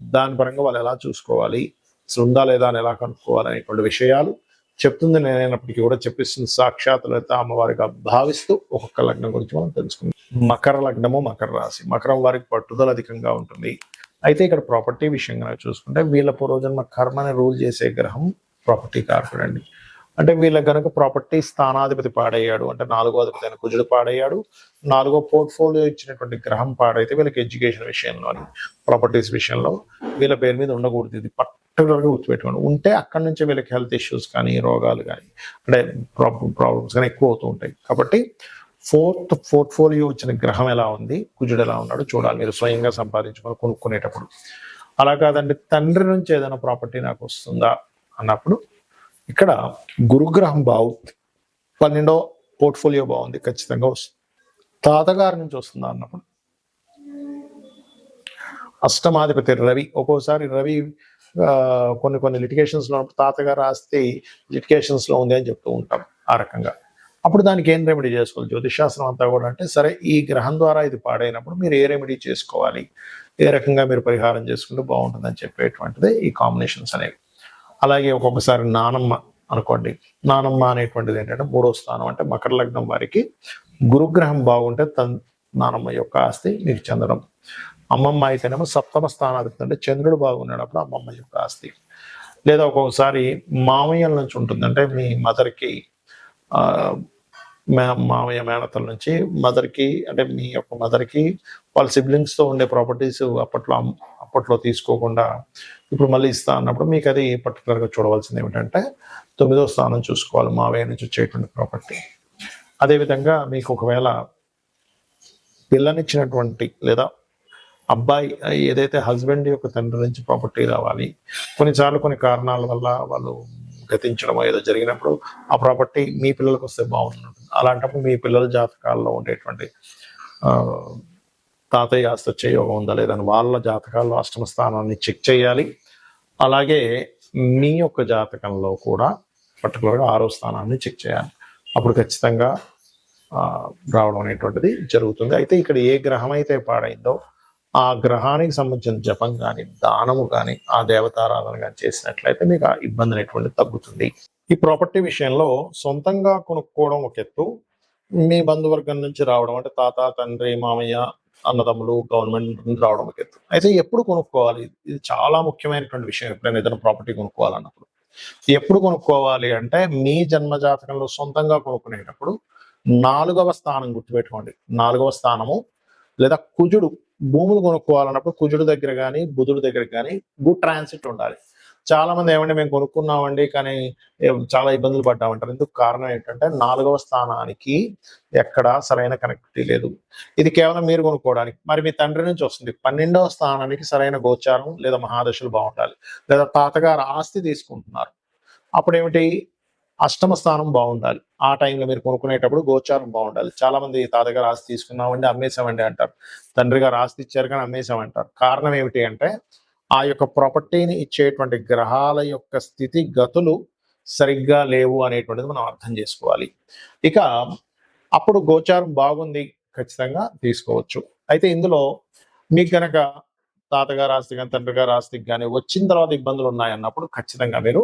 దాని పరంగా వాళ్ళు ఎలా చూసుకోవాలి? అసలు ఉందా లేదా అని ఎలా కనుక్కోవాలి అనేటువంటి విషయాలు చెప్తుంది. నేనైనప్పటికీ కూడా చెప్పిస్తుంది సాక్షాత్ లలిత అమ్మవారిగా భావిస్తూ ఒక్కొక్క లగ్నం గురించి మనం తెలుసుకుందాం. మకర లగ్నము మకర రాశి. మకరం వారికి పట్టుదల అధికంగా ఉంటుంది. అయితే ఇక్కడ ప్రాపర్టీ విషయంగా చూసుకుంటే వీళ్ళ పూర్వజన్మ కర్మని రూల్ చేసే గ్రహం ప్రాపర్టీ కార్పొరేట్ అండి అంటే వీళ్ళకి గనుక ప్రాపర్టీ స్థానాధిపతి పాడయ్యాడు అంటే నాలుగో అధిపతి అయిన కుజుడు పాడయ్యాడు నాలుగో పోర్ట్ఫోలియో ఇచ్చినటువంటి గ్రహం పాడైతే వీళ్ళకి ఎడ్యుకేషన్ విషయంలోని ప్రాపర్టీస్ విషయంలో వీళ్ళ పేరు మీద ఉండకూడదు. ఇది పర్టికులర్గా గుర్తుపెట్టుకోండి. ఉంటే అక్కడి నుంచి వీళ్ళకి హెల్త్ ఇష్యూస్ కానీ రోగాలు కానీ అంటే ప్రాబ్లమ్స్ కానీ ఎక్కువ అవుతూ ఉంటాయి. కాబట్టి ఫోర్త్ పోర్ట్ఫోలియో ఇచ్చిన గ్రహం ఎలా ఉంది కుజుడు ఎలా ఉన్నాడు చూడాలి. మీరు స్వయంగా సంపాదించుకొని కొనుక్కునేటప్పుడు. అలా కాదండి తండ్రి నుంచి ఏదైనా ప్రాపర్టీ నాకు వస్తుందా అన్నప్పుడు ఇక్కడ గురుగ్రహం బాగుంది పన్నెండో పోర్ట్ఫోలియో బాగుంది ఖచ్చితంగా వస్తుంది. తాతగారి నుంచి వస్తుందా అన్నప్పుడు? అష్టమాధిపతి రవి ఒక్కోసారి రవి కొన్ని కొన్ని లిటికేషన్స్లో ఉన్నప్పుడు తాతగారు ఆస్తి లిటికేషన్స్లో ఉంది అని చెప్తూ ఉంటాం ఆ రకంగా. అప్పుడు దానికి ఏం రెమెడీ చేసుకోవాలి? జ్యోతిషాస్త్రం అంతా కూడా అంటే సరే ఈ గ్రహం ద్వారా ఇది పాడైనప్పుడు మీరు ఏ రెమెడీ చేసుకోవాలి? ఏ రకంగా మీరు పరిహారం చేసుకుంటే బాగుంటుందని చెప్పేటువంటిది ఈ కాంబినేషన్స్ అనేవి. అలాగే ఒక్కొక్కసారి నానమ్మ అనుకోండి. నానమ్మ అనేటువంటిది ఏంటంటే మూడో స్థానం అంటే మకర లగ్నం వారికి గురుగ్రహం బాగుంటే తన్ నానమ్మ యొక్క ఆస్తి మీకు చెందడం. అమ్మమ్మ అయితేనేమో సప్తమ స్థానాధిపతి అంటే చంద్రుడు బాగున్నప్పుడు అమ్మమ్మ యొక్క ఆస్తి. లేదా ఒక్కొక్కసారి మామయ్యల నుంచి ఉంటుందంటే మీ మదర్కి మే మామయ్య మేనతల నుంచి మదర్కి అంటే మీ యొక్క మదర్కి వాళ్ళ సిబ్లింగ్స్తో ఉండే ప్రాపర్టీస్ అప్పట్లో అప్పట్లో తీసుకోకుండా ఇప్పుడు మళ్ళీ ఇస్తా అన్నప్పుడు మీకు అది పర్టికులర్గా చూడవలసింది ఏమిటంటే తొమ్మిదో స్థానం చూసుకోవాలి మావయ్య నుంచి వచ్చేటువంటి ప్రాపర్టీ అదేవిధంగా మీకు ఒకవేళ పిల్లనిచ్చినటువంటి లేదా అబ్బాయి ఏదైతే హస్బెండ్ యొక్క తండ్రి నుంచి ప్రాపర్టీ రావాలి కొన్నిసార్లు కొన్ని కారణాల వల్ల వాళ్ళు గతించడం ఏదో జరిగినప్పుడు ఆ ప్రాపర్టీ మీ పిల్లలకు వస్తే బాగుంటుంది. అలాంటప్పుడు మీ పిల్లల జాతకాల్లో ఉండేటువంటి తాతయ్య ఆస్తి వచ్చే యోగం ఉందా లేదని వాళ్ళ జాతకాల్లో అష్టమ స్థానాన్ని చెక్ చేయాలి. అలాగే మీ యొక్క జాతకంలో కూడా పర్టికులర్గా ఆరో స్థానాన్ని చెక్ చేయాలి. అప్పుడు ఖచ్చితంగా రావడం అనేటువంటిది జరుగుతుంది. అయితే ఇక్కడ ఏ గ్రహం అయితే పాడైందో ఆ గ్రహానికి సంబంధించిన జపం కానీ దానము కానీ ఆ దేవతారాధన కానీ చేసినట్లయితే మీకు ఆ ఇబ్బంది అనేటువంటిది తగ్గుతుంది. ఈ ప్రాపర్టీ విషయంలో సొంతంగా కొనుక్కోవడం ఒక ఎత్తు. మీ బంధువర్గం నుంచి రావడం అంటే తాత తండ్రి మామయ్య అన్నదమ్ములు గవర్నమెంట్ నుండి రావడం ఎత్తు అయితే ఎప్పుడు కొనుక్కోవాలి? ఇది చాలా ముఖ్యమైనటువంటి విషయం. ఎప్పుడైనా ఏదైనా ప్రాపర్టీ కొనుక్కోవాలన్నప్పుడు. ఎప్పుడు కొనుక్కోవాలి అంటే మీ జన్మ జాతకంలో సొంతంగా కొనుక్కునేటప్పుడు నాలుగవ స్థానం గుర్తుపెట్టుకోండి. నాలుగవ స్థానము లేదా కుజుడు భూములు కొనుక్కోవాలన్నప్పుడు కుజుడు దగ్గర కానీ బుధుడు దగ్గర కానీ గుడ్ ట్రాన్సిట్ ఉండాలి. చాలా మంది ఏమంటే మేము కొనుక్కున్నామండి కానీ చాలా ఇబ్బందులు పడ్డామంటారు. ఎందుకు కారణం ఏంటంటే నాలుగవ స్థానానికి ఎక్కడ సరైన కనెక్టివిటీ లేదు. ఇది కేవలం మీరు కొనుక్కోవడానికి. మరి మీ తండ్రి నుంచి వస్తుంది. పన్నెండవ స్థానానికి సరైన గోచారం లేదా మహాదశలు బాగుండాలి. లేదా తాతగారు ఆస్తి తీసుకుంటున్నారు. అప్పుడు ఏమిటి అష్టమ స్థానం బాగుండాలి. ఆ టైంలో మీరు కొనుక్కునేటప్పుడు గోచారం బాగుండాలి. చాలా మంది తాతగారు ఆస్తి తీసుకున్నామండి అమ్మేశామండి అంటారు. తండ్రి గారు ఆస్తి ఇచ్చారు కానీ అమ్మేశామంటారు. కారణం ఏమిటి అంటే ఆ యొక్క ప్రాపర్టీని ఇచ్చేటువంటి గ్రహాల యొక్క స్థితి గతులు సరిగ్గా లేవు అనేటువంటిది మనం అర్థం చేసుకోవాలి. ఇక అప్పుడు గోచారం బాగుంది ఖచ్చితంగా తీసుకోవచ్చు. అయితే ఇందులో మీకు కనుక తాతగారు ఆస్తి కానీ తండ్రి గారు ఆస్తికి కానీ వచ్చిన తర్వాత ఇబ్బందులు ఉన్నాయన్నప్పుడు ఖచ్చితంగా మీరు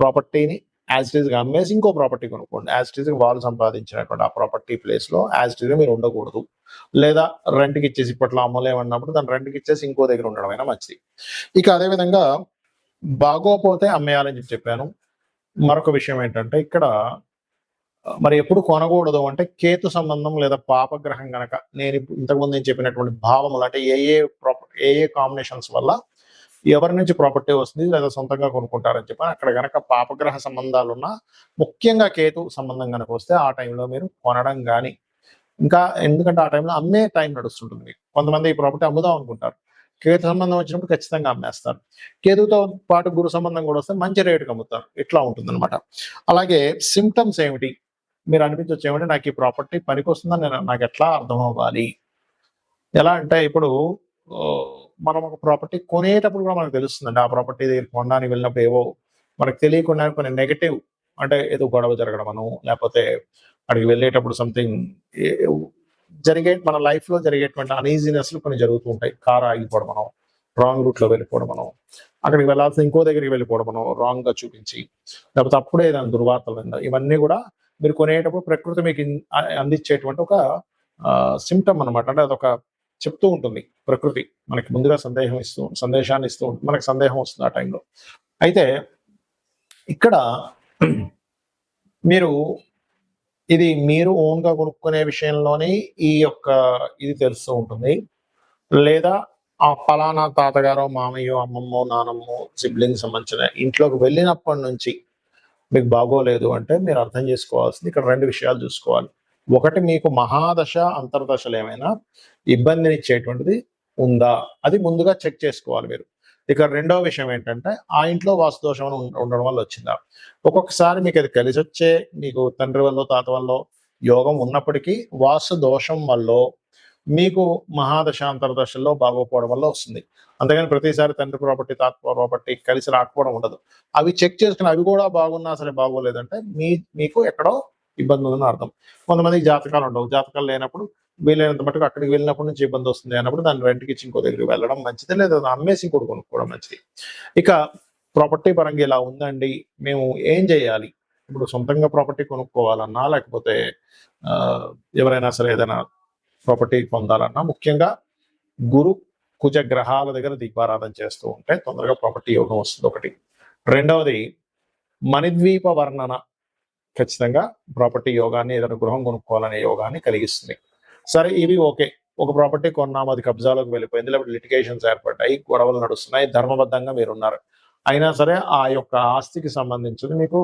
ప్రాపర్టీని యాజ్గా అమ్మేసి ఇంకో ప్రాపర్టీ కొనుక్కోండి. యాజ్ ఇట్ వాళ్ళు సంపాదించినటువంటి ఆ ప్రాపర్టీ ప్లేస్లో యాజ్ మీరు ఉండకూడదు. లేదా రెంట్కి ఇచ్చేసి ఇప్పట్లో అమ్మలేమన్నప్పుడు దాన్ని రెంట్కి ఇచ్చేసి ఇంకో దగ్గర ఉండడం అయినా మంచిది. ఇక అదేవిధంగా బాగోపోతే అమ్మేయాలని చెప్పి చెప్పాను. మరొక విషయం ఏంటంటే ఇక్కడ మరి ఎప్పుడు కొనకూడదు అంటే కేతు సంబంధం లేదా పాపగ్రహం కనుక నేను ఇంతకుముందు నేను చెప్పినటువంటి భావములు అంటే ఏ a proper A A combinations వల్ల ఎవరి నుంచి ప్రాపర్టీ వస్తుంది లేదా సొంతంగా కొనుక్కుంటారని చెప్పి అక్కడ గనక పాపగ్రహ సంబంధాలు ఉన్నా ముఖ్యంగా కేతు సంబంధం కనుక వస్తే ఆ టైంలో మీరు కొనడం కానీ ఇంకా ఎందుకంటే ఆ టైంలో అమ్మే టైం నడుస్తుంటుంది. మీకు కొంతమంది ఈ ప్రాపర్టీ అమ్ముదాం అనుకుంటారు. కేతు సంబంధం వచ్చినప్పుడు ఖచ్చితంగా అమ్మేస్తారు. కేతుతో పాటు గురు సంబంధం కూడా వస్తే మంచి రేటుకి అమ్ముతారు. ఇట్లా ఉంటుందన్నమాట. అలాగే సిమ్టమ్స్ ఏమిటి? మీరు అనిపించవచ్చు ఏమంటే నాకు ఈ ప్రాపర్టీ పనికొస్తుందని వస్తుందని నాకు ఎట్లా అర్థం అవ్వాలి? ఎలా అంటే ఇప్పుడు మనం ఒక ప్రాపర్టీ కొనేటప్పుడు కూడా మనకు తెలుస్తుందండి. ఆ ప్రాపర్టీ దగ్గర కొనడానికి వెళ్ళినప్పుడు ఏవో మనకు తెలియకుండా కొన్ని నెగటివ్ అంటే ఏదో గొడవ జరగడమను లేకపోతే అక్కడికి వెళ్ళేటప్పుడు సంథింగ్ జరిగే మన లైఫ్లో జరిగేటువంటి అనీజినెస్ కొన్ని జరుగుతూ ఉంటాయి. కారు ఆగిపోవడం మనం రాంగ్ రూట్లో వెళ్ళిపోవడం మనం అక్కడికి వెళ్ళాల్సిన ఇంకో దగ్గరికి వెళ్ళిపోవడం రాంగ్గా చూపించి లేకపోతే అప్పుడే ఏదైనా దుర్వార్తలు ఇవన్నీ కూడా మీరు కొనేటప్పుడు ప్రకృతి మీకు అందించేటువంటి ఒక సిమ్టమ్ అన్నమాట. అంటే అదొక చెప్తూ ఉంటుంది ప్రకృతి మనకి ముందుగా సందేహం ఇస్తూ సందేశాన్ని ఇస్తూ ఉంటుంది. మనకి సందేహం వస్తుంది ఆ టైంలో అయితే ఇక్కడ మీరు ఇది మీరు ఓన్గా కొనుక్కునే విషయంలోనే ఈ యొక్క ఇది తెలుస్తూ ఉంటుంది. లేదా ఆ ఫలానా తాతగారో మామయ్యో అమ్మమ్మో నానమ్మో సిబ్లింగ్ సంబంధించిన ఇంట్లోకి వెళ్ళినప్పటి నుంచి మీకు బాగోలేదు అంటే మీరు అర్థం చేసుకోవాల్సింది. ఇక్కడ రెండు విషయాలు చూసుకోవాలి. ఒకటి మీకు మహాదశ అంతర్దశలు ఏమైనా ఇబ్బందినిచ్చేటువంటిది ఉందా? అది ముందుగా చెక్ చేసుకోవాలి మీరు. ఇక రెండవ విషయం ఏంటంటే ఆ ఇంట్లో వాస్తు దోషం ఉండ- ఉండడం వల్ల వచ్చిందా? ఒక్కొక్కసారి మీకు అది కలిసి వచ్చే మీకు తండ్రి వల్ల తాత వల్ల యోగం ఉన్నప్పటికీ వాసు దోషం వల్ల మీకు మహాదశ అంతర్దశల్లో బాగోపోవడం వల్ల వస్తుంది. అంతేగాని ప్రతిసారి తండ్రి ప్రాపర్టీ తాత ప్రాపర్టీ కలిసి రాకపోవడం ఉండదు. అవి చెక్ చేసుకుని అవి కూడా బాగున్నా సరే బాగోలేదంటే మీ మీకు ఎక్కడో ఇబ్బంది ఉందని అర్థం. కొంతమందికి జాతకాలు ఉండవు జాతకాలు లేనప్పుడు వీలైనంత మటుకు అక్కడికి వెళ్ళినప్పటి నుంచి ఇబ్బంది వస్తుంది అన్నప్పుడు దాన్ని రెంట్కి ఇచ్చి ఇంకో దగ్గరికి వెళ్ళడం మంచిది లేదా దాన్ని అమ్మేసి ఇంకోటి కొనుక్కోవడం మంచిది. ఇక ప్రాపర్టీ పరంగా ఇలా ఉందండి. మేము ఏం చేయాలి? ఇప్పుడు సొంతంగా ప్రాపర్టీ కొనుక్కోవాలన్నా లేకపోతే ఆ, ఎవరైనా సరే ఏదైనా ప్రాపర్టీ పొందాలన్నా ముఖ్యంగా గురు కుజ గ్రహాల దగ్గర దీపారాధన చేస్తూ ఉంటే తొందరగా ప్రాపర్టీ యోగం వస్తుంది ఒకటి. రెండవది మణిద్వీప వర్ణన ఖచ్చితంగా ప్రాపర్టీ యోగాన్ని ఏదైనా గృహం కొనుక్కోవాలనే యోగాన్ని కలిగిస్తుంది. సరే ఇవి ఓకే. ఒక ప్రాపర్టీ కొన్నాము అది కబ్జాలోకి వెళ్ళిపోయింది లేకపోతే లిటిగేషన్స్ ఏర్పడ్డాయి గొడవలు నడుస్తున్నాయి ధర్మబద్ధంగా మీరు ఉన్నారు అయినా సరే ఆ యొక్క ఆస్తికి సంబంధించి మీకు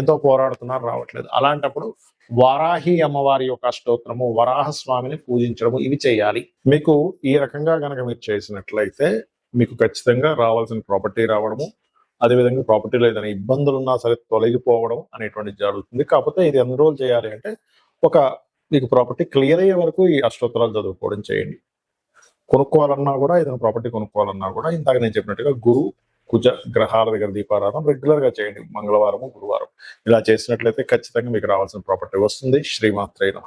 ఎంతో పోరాడుతున్నారు రావట్లేదు. అలాంటప్పుడు వారాహి అమ్మవారి యొక్క అష్టోత్తరము వరాహ స్వామిని పూజించడము ఇవి చేయాలి. మీకు ఈ రకంగా గనక మీరు చేసినట్లయితే మీకు ఖచ్చితంగా రావాల్సిన ప్రాపర్టీ రావడము అదేవిధంగా ప్రాపర్టీలో ఏదైనా ఇబ్బందులు ఉన్నా సరే తొలగిపోవడం అనేటువంటి జరుగుతుంది. కాకపోతే ఇది ఎన్రోల్ చేయాలి అంటే ఒక మీకు ప్రాపర్టీ క్లియర్ అయ్యే వరకు ఈ అష్టోత్తరాలు చదువుకోవడం చేయండి. కొనుక్కోవాలన్నా కూడా ఏదైనా ప్రాపర్టీ కొనుక్కోవాలన్నా కూడా ఇందాక నేను చెప్పినట్టుగా గురు కుజ గ్రహాల దగ్గర దీపారాధన రెగ్యులర్గా చేయండి. మంగళవారము గురువారం. ఇలా చేసినట్లయితే ఖచ్చితంగా మీకు రావాల్సిన ప్రాపర్టీ వస్తుంది. శ్రీమాత్రైన